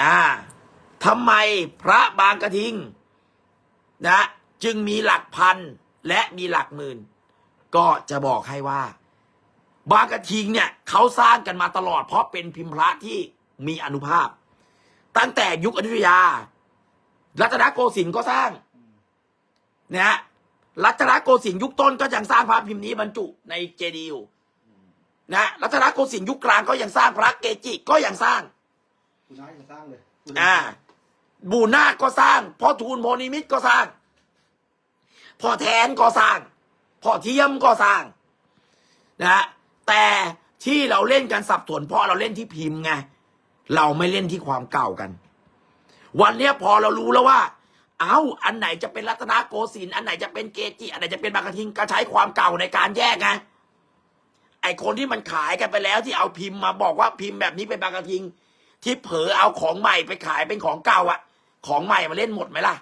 อ่าทำไมพระบางกระทิงนะจึงมีหลักพันและมีหลักหมื่น ก็จะบอกให้ว่า บางกระทิงเนี่ยเขาสร้างกันมาตลอด เพราะเป็นพิมพ์พระที่มีอนุภาพ ตั้งแต่ยุคอยุธยา รัตนโกสินทร์ก็สร้างนะฮะรัตนโกสินทร์ยุคต้นก็ยังสร้างพระพิมพ์นี้บรรจุในเจดีย์อยู่นะรัตนโกสินทร์ยุคกลางก็ยังสร้างพระเกจิก็ยังสร้าง คุณน้าจะสร้างเลยอ่า บูนาคก็สร้างพ่อทูลโพนิมิตรก็สร้างพ่อแทนก็สร้างพ่อเทียมก็สร้างนะฮะแต่ที่เราเล่นกันสับสนเพราะเราเล่นที่พิมพ์ไงเราไม่เล่นที่ความเก่ากัน วันเนี้ยพอเรารู้แล้วว่า เอ้าอันไหนจะเป็นรัตนโกสินทร์อันไหนจะเป็นเกจิอันไหนจะเป็นบางกระทิงก็ใช้ความเก่าในการแยกไงไอคนที่มันขายกันไปแล้วที่เอาพิมพ์มาบอกว่าพิมพ์แบบนี้เป็นบางกระทิง ที่เผลอเอาของใหม่ไปขายเป็นของเก่าอะของใหม่มาเล่นหมดไหมล่ะ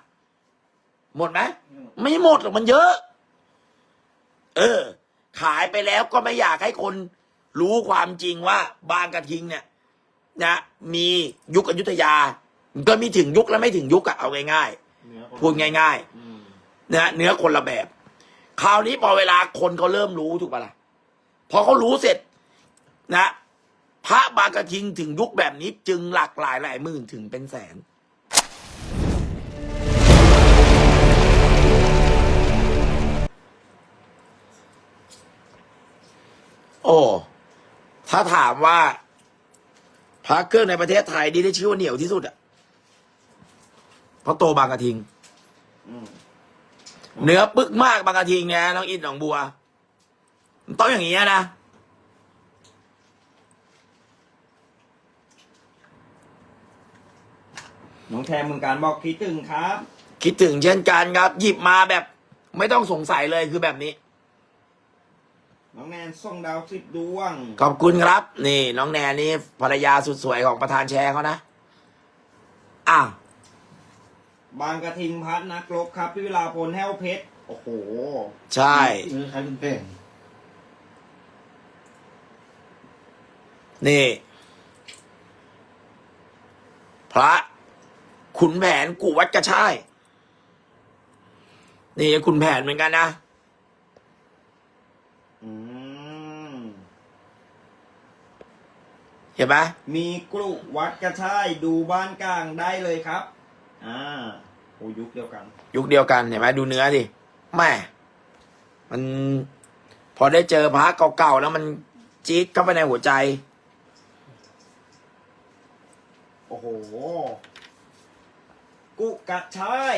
หมดไหมไม่หมดหรอกมันเยอะ เออ ขายไปแล้วก็ไม่อยากให้คนรู้ความจริงว่าบางกระทิงเนี่ย นะมียุคอยุธยา ก็มีถึงยุคและไม่ถึงยุคอะเอาง่ายเนื้อๆพูดง่ายอืมๆนะเนื้อคนละแบบ คราวนี้พอเวลาคนเขาเริ่มรู้ถูกปะล่ะพอเขารู้เสร็จ นะ พระบางกระทิงถึงยุคแบบนี้จึงหลากหลายหลายหมื่นถึงเป็นแสน โอ้ ถ้าถามว่า พระเครื่องในประเทศไทยที่ได้ชื่อว่าเหนียวที่สุดอะเพราะโตบางกระทิงอืมเนื้อปึกมากบางกระทิงเนี่ยน้องอินหนองบัวมันต้องอย่างนี้ยนะ น้องแทนเมืองการบอกคิดถึงครับ คิดถึงเช่นกันครับ หยิบมาแบบ ไม่ต้องสงสัยเลยคือแบบนี้ น้องแนนส่งดาวสิบดวง ขอบคุณครับ นี่ น้องแนนนี่ภรรยาสุดสวยของประธานแชร์เขานะอ้าวบางกระทิงพัดนักรบครับพี่เวลาพลแห้วเพชรโอ้โห ใช่ เออใครเป็นเพลงนี่ พระ ขุนแผนกุวัดกระชายนี่ขุนแผนเหมือนกันนะอืมเห็นไหมมีกลุวัดกระชายดูบ้านกลางได้เลยครับ อ่าโอ้ยุคเดียวกัน ยุคเดียวกันเห็นไหมดูเนื้อดิแม่มัน พอได้เจอพระเก่าๆแล้วมันจี๊ดเข้าไปในหัวใจ โอ้โห กุกระชาย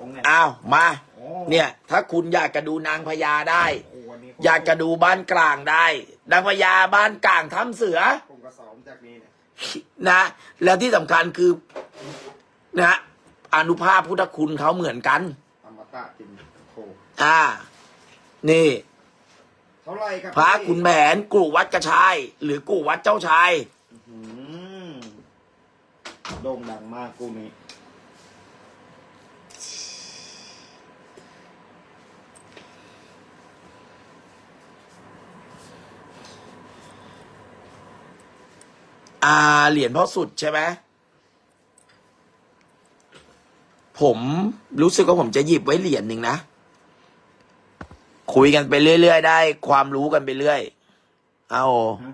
องค์ไหนอ้าวมา โอ้เนี่ย ถ้าคุณอยากจะดูนางพญาได้ โอ้โหวันนี้อยากจะดูบ้านกลางได้ นางพญาบ้านกลางถ้ำเสือ ผมกระสอมจากนี้เนี่ยนะแล้วที่สำคัญคือนะอนุภาพพุทธคุณเขาเหมือนกัน อมตะจริงโอ้อ่า นี่ เท่าไหร่ครับพระขุนแผนกู่วัดกระชาย หรือกู่วัดเจ้าชาย อืมโด่งดังมากกูนี้ อ่าเหรียญพ่อสุดใช่ไหมผมรู้สึกว่าผมจะหยิบไว้เหรียญหนึ่งนะ คุยกันไปเรื่อยๆได้ ความรู้กันไปเรื่อย เอาฮะ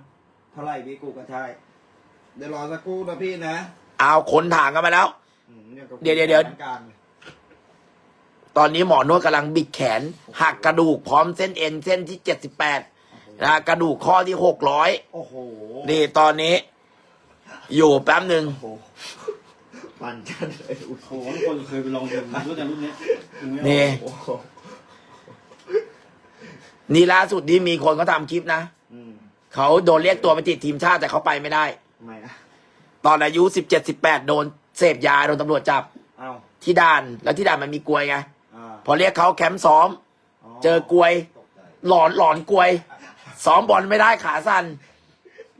เท่าไหร่พี่กูกระชายเดี๋ยวรอสักครู่นะพี่นะเอาคนถามกันมาแล้วอืมนี่ก็เดี๋ยวเดี๋ยวเดี๋ยวกลางเลยตอนนี้หมอนวดกำลังบิดแขน หักกระดูกพร้อมเส้นเอ็นเส้นที่เจ็ดสิบแปดนะกระดูกข้อที่หกร้อยโอ้โหนี่ตอนนี้ อยู่แป๊บหนึ่งโอ้โหมันจัดเลยอุ้ยโอ้โหทุกคนเคยไปลองดูรู้แต่รุ่นเนี้ยยังไม่ออกนี่โอ้โหนี่ล่าสุดที่มีคนเขาทำคลิปนะอืมเขาโดนเรียกตัวไปติดทีมชาติแต่เขาไปไม่ได้ ทำไมอะตอนอายุสิบเจ็ดสิบแปดโดนเสพยาโดนตำรวจจับเอ้าที่ด่าน แล้วที่ด่านมันมีกลวยไงอ่าพอเรียกเขาแคมป์ซ้อม เจอกลวยตกใจหลอนหลอนกลวย ซ้อมบอลไม่ได้ขาสั่น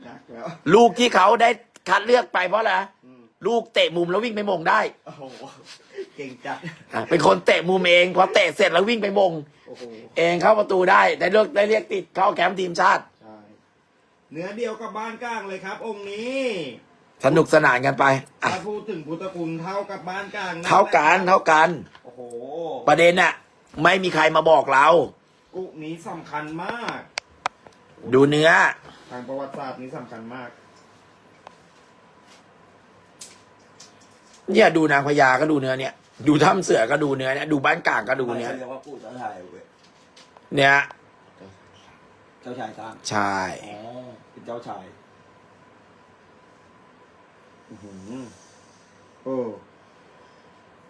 นักแล้ว ลูกที่เขาได้ คัดเลือกไปเพราะอะไรอืมลูกเตะมุมแล้ววิ่งไปมงได้โอ้โห เก่งจัดอะเป็นคนเตะมุมเองพอเตะเสร็จแล้ววิ่งไปมง โอ้โห เองเข้าประตูได้ได้เลือกได้เรียกติดเข้าแคมป์ทีมชาติ ใช่ เนื้อเดียวกับบ้านกลางเลยครับ องค์นี้ สนุกสนานกันไปอะถ้าพูดถึงพุทธคุณเท่ากับบ้านกลางะเท่ากันเท่ากัน โอ้โห ประเด็นน่ะไม่มีใครมาบอกเรา กุนี้สำคัญมาก ดูเนื้อ ทางประวัติศาสตร์นี้สำคัญมาก เนี่ยดูนางพญาก็ดูเนื้อเนี่ย ดูถ้ำเสือก็ดูเนื้อเนี่ยดูบ้านกลางก็ดูเนื้อเรียกว่าปู่เจ้าชายเว้ยเนี่ยเจ้าชายสร้างใช่อ๋อเป็นเจ้าชายอื้อหือโอ้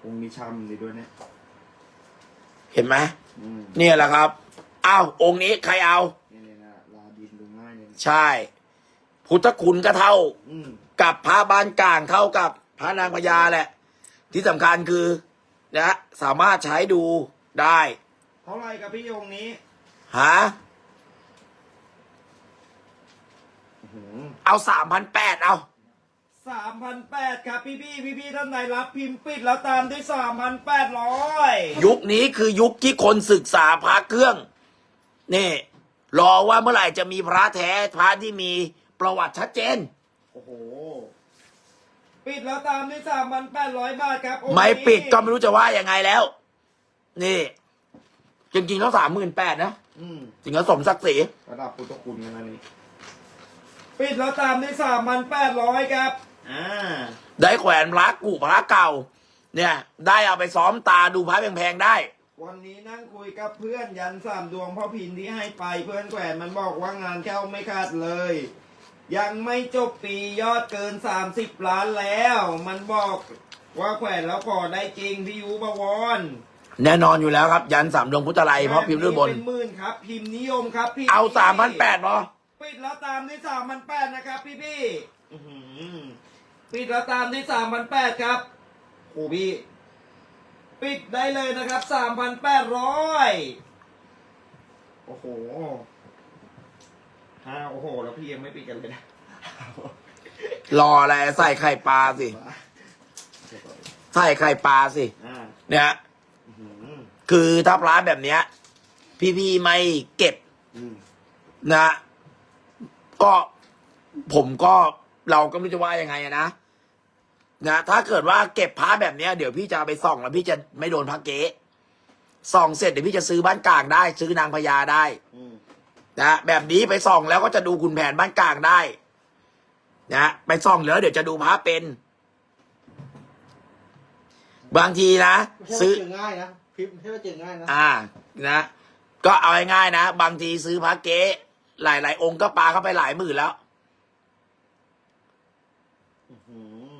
องค์มีชำนี่ด้วยเนี่ยเห็นไหมอืมเนี่ยแหละครับอ้าวองค์นี้ใครเอา นี่เลยนะลาดินดูง่ายเนี่ยใช่ พุทธคุณก็เท่า อืม กับพระบ้านกลางเท่ากับ พระนางพญาแหละ ที่สำคัญคือนะสามารถใช้ดูได้เท่าไหรกับพี่องค์นี้หาอื้อหือเอาสามพันแปดเอาสามพันแปดครับพี่พี่พี่พี่ๆท่านใดรับพิมพ์ปิดแล้วตามด้วยสามพันแปดร้อยยุคนี้คือยุคที่คนศึกษาพระเครื่องนี่รอว่าเมื่อไหร่จะมีพระแท้พระที่มีประวัติชัดเจน โอ้โห ปิดแล้วตามด้วยสามพันแปดร้อยบาทครับองค์นี้ไม่ปิดก็ไม่รู้จะว่ายังไงแล้ว นี่ จริงๆแล้วสามหมื่นแปดนะอืมถึงจะสมศักดิ์ศรีระดับพุทธคุณกันนะนี่ปิดแล้วตามด้วยสามพันแปดร้อยครับอ่าได้แขวนพระกูพระเก่า เนี่ย ได้เอาไปซ้อมตาดูพระแพงๆได้ วันนี้นั่งคุยกับเพื่อนยันสามดวงพ่อพินที่ให้ไปเพื่อนแขวนมันบอกว่างานเข้าไม่ขาดเลย ยังไม่จบปียอดเกินสามสิบล้านแล้ว มันบอกว่าแขวนแล้วขอได้จริงพี่ยูบวรแน่นอนอยู่แล้วครับ ยันสามดวงพุทธไลเพราะพิมพ์ด้วยบนเป็นหมื่นครับ พิมพ์นิยมครับพี่เอาสามพันแปดพอปิดแล้วตามด้วยสามพันแปดนะครับพี่พี่ๆอื้อหือปิดแล้วตามด้วยสามพันแปดครับโอ้พี่ปิดได้เลยนะครับสามพันแปดร้อยโอ้โห ห้าโอ้โห แล้วพี่ยังไม่ปิดกันเลยนะรออะไรใส่ไข่ปลาสิ ใส่ไข่ปลาสิ อ่าเนี่ย อื้อหือคือถ้าพระแบบเนี้ย พี่ๆไม่เก็บอืมนะ ก็ผมก็เราก็ไม่รู้จะว่ายังไงอะนะนะถ้าเกิดว่าเก็บพระแบบเนี้ย เดี๋ยวพี่จะเอาไปส่องแล้วพี่จะไม่โดนพระเก๊ส่องเสร็จเดี๋ยวพี่จะซื้อบ้านกลางได้ ซื้อนางพญาได้ อืม นะแบบนี้ไปส่องแล้วก็จะดูคุณแผนบ้านกลางได้นะไปส่องแล้วเดี๋ยวจะดูพระเป็น บางทีนะไม่ใช่ซื้อว่าเจอง่ายนะพิมพ์ไม่ใช่ว่าเจอง่ายนะอ่านะ ก็เอาง่ายๆนะบางทีซื้อพระเก๊หลายๆ องค์ก็ปาเข้าไปหลายหมื่นแล้วอื้อหือ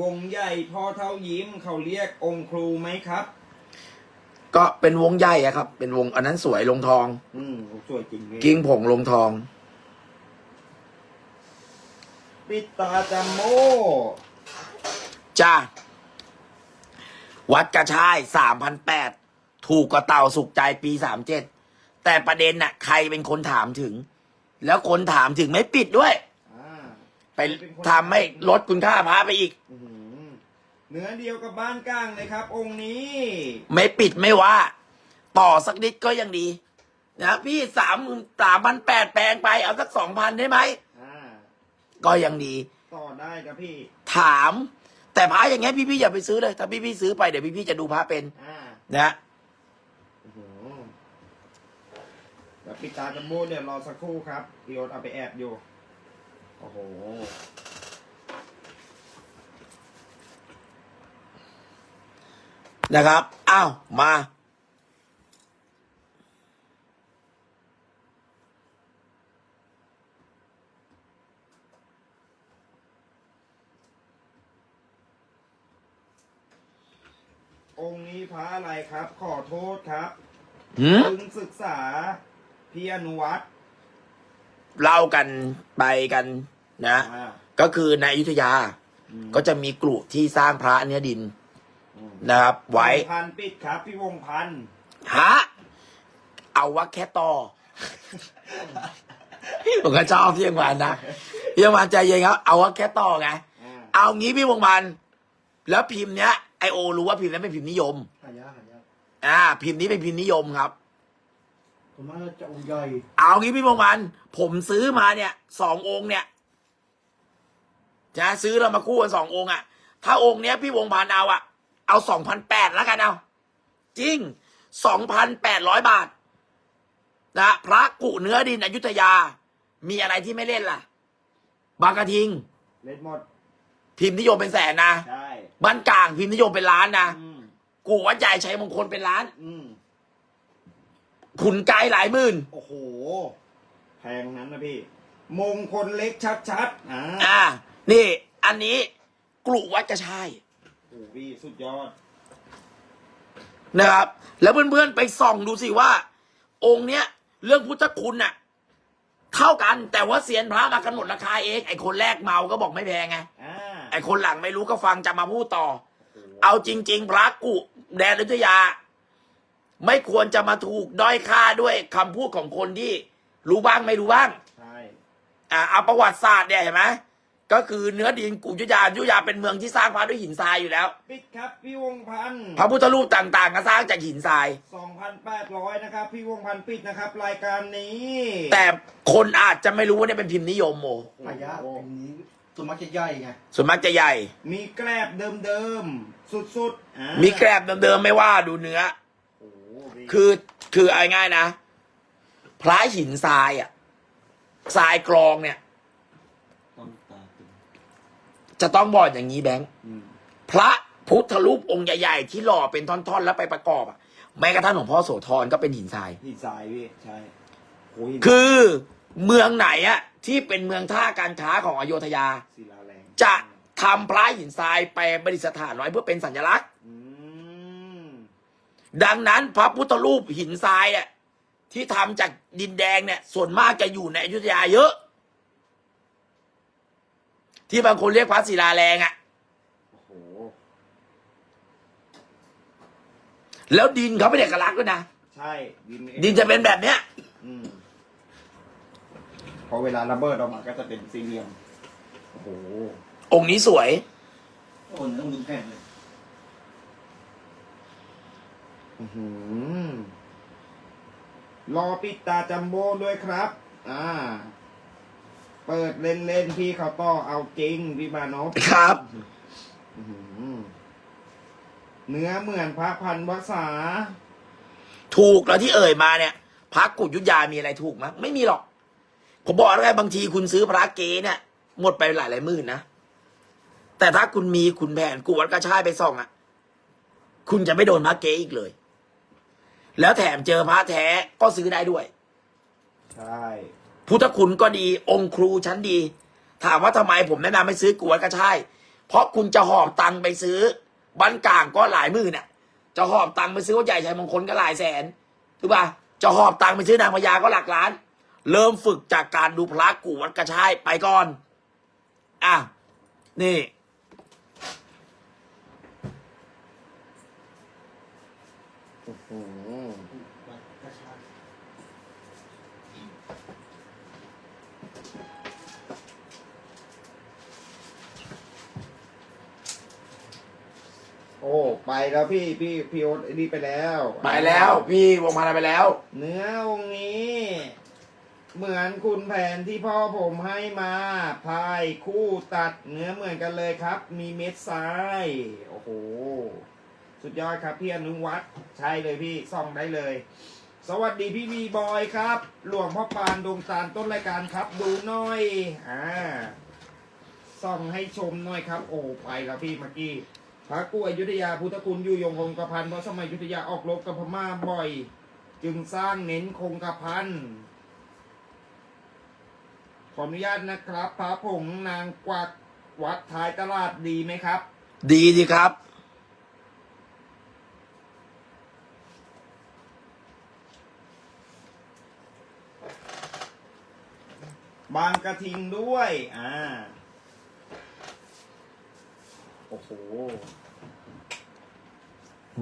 วงใหญ่พอเท่ายิ้มเขาเรียกองค์ครูไหมครับ ก็เป็นวงใหญ่อะครับ เป็นวงอันนั้นสวยลงทอง อืมสวยจริงพี่กิ้งผงลงทอง ปิดตาจำโมจ้า วัดกระชายสามพันแปดถูกกว่าเต่าสุกใจปีสามเจ็ดแต่ประเด็นน่ะ ใครเป็นคนถามถึง แล้วคนถามถึงไม่ปิดด้วย อ่าไปทำให้ลดคุณค่าพระไปอีก อื้อหือ เนื้อเดียวกับบ้านก้างเลยครับ องค์นี้ ไม่ปิดไม่ว่า ต่อสักนิดก็ยังดี นะพี่สามหมื่นสามพันแปดแปลงไปเอาสักสองพันได้ไหมอ่า ก็ยังดี ต่อได้ครับพี่ ถาม แต่พระอย่างเงี้ยพี่ๆอย่าไปซื้อเลยถ้าพี่ๆซื้อไปเดี๋ยวพี่ๆจะดูพระเป็นอ่านะอื้อหือแล้วปิดตาจำโมเดี๋ยวรอสักครู่ครับพี่โอ๊ตเอาไปแอบอยู่ โอ้โห นะครับอ้าวมาองค์นี้พระอะไรครับ ขอโทษครับหืมเพิ่งศึกษาพี่อนุวัตรเล่ากันไปกันนะ อ่าก็คือในอยุธยา อืมก็จะมีกลุ่ที่สร้างพระเนื้อดินอืม นะครับ ไว้วงพันธุ์ปิดครับ พี่วงพันธุ์ฮะเอาวักแค่ต่อ ผมก็ชอบพี่ยังวานนะพี่ยังวานใจเย็นครับ เอาวักแค่ต่อไงอ่าเอางี้พี่วงพันธุ์แล้วพิมพ์เนี้ยไอโอรู้ว่าพิมพ์นั้นเป็นพิมพ์นิยมหายากหายากอ่า พิมพ์นี้เป็นพิมพ์นิยมครับผมว่าจะองค์ใหญ่เอางี้พี่วงพันธุ์ผมซื้อมาเนี่ยสององค์เนี่ยจะซื้อเรามาคู่กันสององค์อะถ้าองค์เนี้ยพี่วงพานเอาอะ เอาสองพันแปดแล้วกันเอา จริงสองพันแปดร้อยบาท นะ พระกุเนื้อดินอยุธยา มีอะไรที่ไม่เล่นล่ะ บางกระทิง เล่นหมด พิมพ์นิยมเป็นแสนนะใช่บ้านกลางพิมพ์นิยมเป็นล้านนะอืมกูวัดใหญ่ชัยมงคลเป็นล้าน อืมขุนไกลหลายหมื่น โอ้โห แพงนั้นนะพี่ มงคลเล็กชัดๆอ่า อ่า นี่ อันนี้กลุวัดกระชาย โอ้โหพี่สุดยอด นะครับ แล้วเพื่อนๆไปส่องดูสิว่า องค์เนี้ย เรื่องพุทธคุณน่ะ เท่ากันแต่ว่าเซียนพระมากำหนดราคาเองไอ้คนแรกเมาก็บอกไม่แพงไงอ่าไอ้คนหลังไม่รู้ก็ฟังจะมาพูดต่อโอ้โหเอาจริง ๆ พระกุแดนอยุธยา ไม่ควรจะมาถูกด้อยค่าด้วยคำพูดของคนที่ รู้บ้างไม่รู้บ้าง ใช่ อ่าเอาประวัติศาสตร์เนี่ยเห็นไหม ก็คือเนื้อดินกุยุธยาอยุธยาเป็นเมืองที่สร้างพระด้วยหินทรายอยู่แล้ว ปิดครับพี่วงพันธ์พระพุทธรูปต่างๆก็สร้างจากหินทราย 2,800 นะครับ พี่วงพันธ์ปิดนะครับ รายการนี้ แต่คนอาจจะไม่รู้ว่าเนี่ยเป็นพิมพ์นิยมโมหายากเป็นนี้ส่วนมากจะใหญ่ไงส่วนมากจะใหญ่ มีแกลบเดิมๆ สุดๆอ่ามีแกรบเดิมๆไม่ว่าดูเนื้อ โอ้โหพี่คือคือเอาง่ายๆนะพระหินทรายอะทรายกรองเนี่ยต้องตาตึง จะต้องบอกอย่างนี้แบงค์มพระพุทธรูปองค์ใหญ่ๆ ที่หล่อเป็นท่อนๆ แล้วไปประกอบอะแม้กระทั่งหลวงพ่อโสธรก็เป็นหินทราย หินทรายพี่ใช่โอ้ยคือเมืองไหนอะที่เป็นเมืองท่าการค้าของอโยธยา ศิลาแรงจะทำพระหินทรายไปประดิษฐานไว้เพื่อเป็นสัญลักษณ์ อืมดังนั้นพระพุทธรูปหินทรายอะที่ทำจากดินแดงเนี่ย ส่วนมากจะอยู่ในอยุธยาเยอะ ที่บางคนเรียกพระศิลาแรงอะโอ้โหแล้วดินเขาเป็นเอกลักษณ์ด้วยนะใช่ดินดินจะเป็นแบบเนี้ย อืมพอเวลาระเบิดออกมาก็จะเป็นสี่เหลี่ยมโอ้โหองค์นี้สวย โอ้ยต้องดูแพงเลยอื้อหือรอปิดตาจัมโบ้ด้วยครับ อ่า เปิดเล่นเล่นๆพี่เขาต่อเอาจริงพี่มานพครับ อื้อหือเนื้อเหมือนพระพันวษาถูกแล้วที่เอ่ยมาเนี่ยพระกุฎยุทธยามีอะไรถูกมั้ยไม่มีหรอก ผมบอกแล้วไงบางทีคุณซื้อพระเก๊เนี่ย หมดไปหลายหลายๆหมื่นนะ แต่ถ้าคุณมีคุณแผนกูวัดกระชายไปส่องอะ่ะ คุณจะไม่โดนพระเก๊อีกเลย แล้วแถมเจอพระแท้ก็ซื้อได้ด้วย ใช่ พุทธคุณก็ดีองค์ครูชั้นดี ถามว่าทำไมผมแนะนำให้ซื้อกวดกระชายเพราะคุณจะหอบตังไปซื้อบ้านกลางก็หลายหมื่นน่ะ จะหอบตังไปซื้อว่าใหญ่ชัยมงคลก็หลายแสนถูกป่ะจะหอบตังไปซื้อนางพญาก็หลักล้าน เริ่มฝึกจากการดูพระกูวัดกระชายไปก่อนอะนี่อื กระชาก โอ้ไปแล้วพี่พี่พี่โอ๊ตไอ้นี่ไปแล้ว ไปแล้ว พี่วงพานาไปแล้ว เนื้อองค์นี้ เหมือนคุณแผนที่พ่อผมให้มาพายคู่ตัดเนื้อเหมือนกันเลยครับ มีเม็ดทรายโอ้โห สุดยอดครับพี่อนุวัฒน์ใช่เลยพี่ส่องได้เลย สวัสดีพี่วีบอยครับ หลวงพ่อปานดวงตาลต้นรายการครับ ดูหน่อยอ่าส่องให้ชมหน่อยครับ โอ้ไปแล้วพี่เมื่อกี้ พระกู้อยุธยาพุทธคุณอยู่ยงคงกระพันเพราะสมัยอยุธยาออกรบกับพม่าบ่อย จึงสร้างเน้นคงกระพันขออนุญาตนะครับ พระผงนางกวักวัดท้ายตลาดดีไหมครับ ดีดีครับ บางกระทิงด้วย อ่า โอ้โห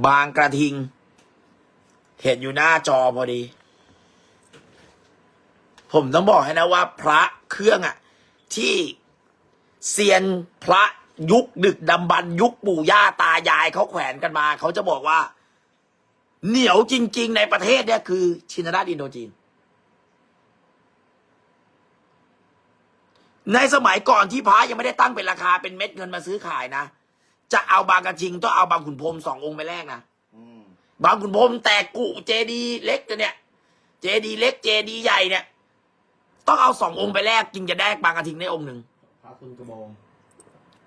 บางกระทิง เห็นอยู่หน้าจอพอดี ผมต้องบอกให้นะว่า พระเครื่องอะที่เซียนพระยุคดึกดำบรรยุคปู่ย่าตายายเขาแขวนกันมา เขาจะบอกว่า เหนียวจริง ๆ ในประเทศเนี่ยคือ ชินราชอินโดจีน ในสมัยก่อนที่พระยังไม่ได้ตั้งเป็นราคาเป็นเม็ดเงินมาซื้อขายนะ จะเอาบางกระทิงต้องเอาบางขุนพรหมสององค์ไปแลกนะอืมบางขุนพรหมแตกกุเจดีเล็กเนี่ย เจดีเล็กเจดีใหญ่เนี่ย ต้องเอาสององค์ไปแลกจึงจะได้บางกระทิงได้องค์หนึ่งพระคุณกระบอง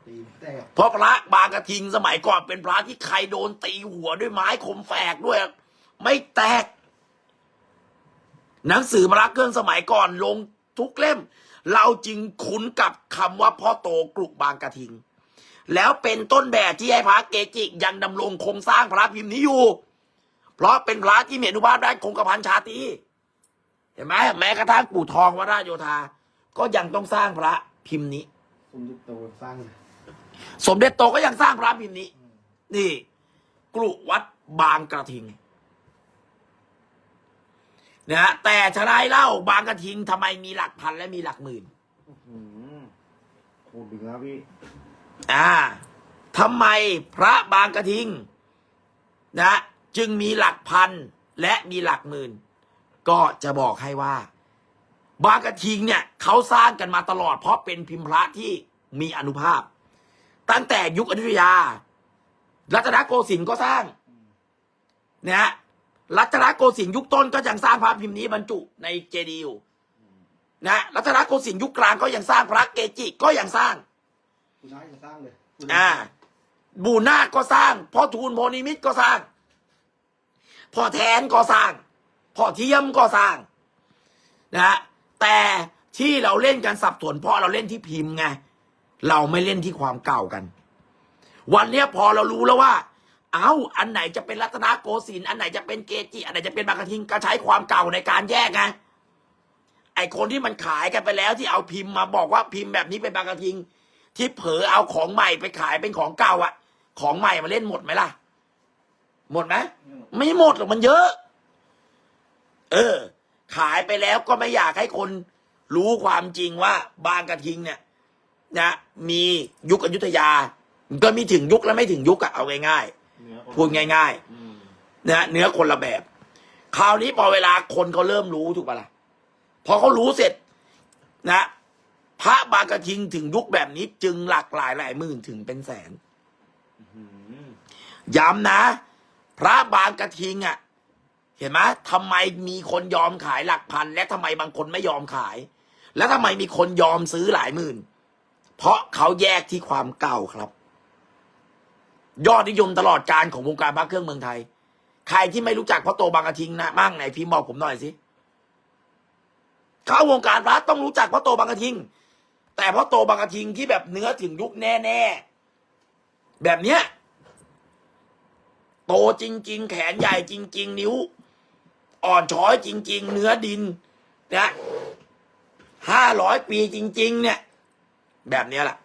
ตีแตกเพราะพระบางกระทิงสมัยก่อนเป็นพระที่ใครโดนตีหัวด้วยไม้คมแฝกด้วย ไม่แตก หนังสือพระเครื่องสมัยก่อนลงทุกเล่ม เราจึงคุ้นกับคำว่าพ่อโตกรุบางกระทิง แล้วเป็นต้นแบบที่ให้พระเกจิยังดำรงคงสร้างพระพิมพ์นี้อยู่ เพราะเป็นพระที่มีอนุภาพด้านคงกระพันชาตรีเห็นไหมแม้กระทั่งปู่ทองวราชโยธา ก็ยังต้องสร้างพระพิมพ์นี้คุณยุคโตสร้างเลยสมเด็จโตก็ยังสร้างพระพิมพ์นี้ นี่กรุวัดบางกระทิงนะฮะแต่ชะไรเล่าบางกระทิงทำไมมีหลักพันและมีหลักหมื่นอืมโคตรดึงแล้วพี่ อ่าทำไมพระบางกระทิงนะจึงมีหลักพันและมีหลักหมื่น ก็จะบอกให้ว่า บางกระทิงเนี่ยเขาสร้างกันมาตลอด เพราะเป็นพิมพ์พระที่มีอนุภาพ ตั้งแต่ยุคอยุธยา รัตนโกสินทร์ก็สร้างนะรัตนโกสินทร์ยุคต้นก็ยังสร้างพระพิมพ์นี้บรรจุในเจดีย์อยู่นะรัตนโกสินทร์ยุคกลางก็ยังสร้างพระเกจิก็ยังสร้าง คุณน้ายังสร้างเลยอ่า บูนาคก็สร้างพ่อทูลโพนิมิตรก็สร้างพ่อแทนก็สร้างพ่อเทียมก็สร้างนะฮะแต่ที่เราเล่นกันสับสนเพราะเราเล่นที่พิมพ์ไงเราไม่เล่นที่ความเก่ากัน วันเนี้ยพอเรารู้แล้วว่า เอ้าอันไหนจะเป็นรัตนโกสินทร์อันไหนจะเป็นเกจิอันไหนจะเป็นบางกระทิงก็ใช้ความเก่าในการแยกไงไอคนที่มันขายกันไปแล้วที่เอาพิมพ์มาบอกว่าพิมพ์แบบนี้เป็นบางกระทิง ที่เผลอเอาของใหม่ไปขายเป็นของเก่าอะของใหม่มาเล่นหมดไหมล่ะ หมดไหมไม่หมดหรอกมันเยอะ เออ ขายไปแล้วก็ไม่อยากให้คนรู้ความจริงว่าบางกระทิงเนี่ย นะ มียุคอยุธยา ก็มีถึงยุคและไม่ถึงยุคอะเอาง่ายเนื้อๆพูดง่ายอืมๆนะเนื้อคนละแบบ คราวนี้พอเวลาคนเขาเริ่มรู้ถูกปะล่ะพอเขารู้เสร็จ นะ พระบางกระทิงถึงยุคแบบนี้จึงหลากหลายหลายหมื่นถึงเป็นแสนอืมย้ำนะ พระบางกระทิงอะ่ะ เห็นไหมทำไมมีคนยอมขายหลักพัน และทำไมบางคนไม่ยอมขาย และทำไมมีคนยอมซื้อหลายหมื่น เพราะเขาแยกที่ความเก่าครับ ยอดนิยมตลอดการของวงการพระเครื่องเมืองไทย ใครที่ไม่รู้จักพระโตบางกระทิงนะมั่งไหนพิมพ์บอกผมหน่อยสิเข้าวงการพระต้องรู้จักพระโตบางกระทิง แต่พระโตบางกระทิงที่แบบเนื้อถึงยุคแน่ๆ แบบเนี้ย โตจริง ๆ แขนใหญ่จริง ๆ นิ้ว อ่อนช้อยจริง ๆ เนื้อดินนะห้าร้อยปีจริง ๆ เนี่ย แบบเนี้ยแหละ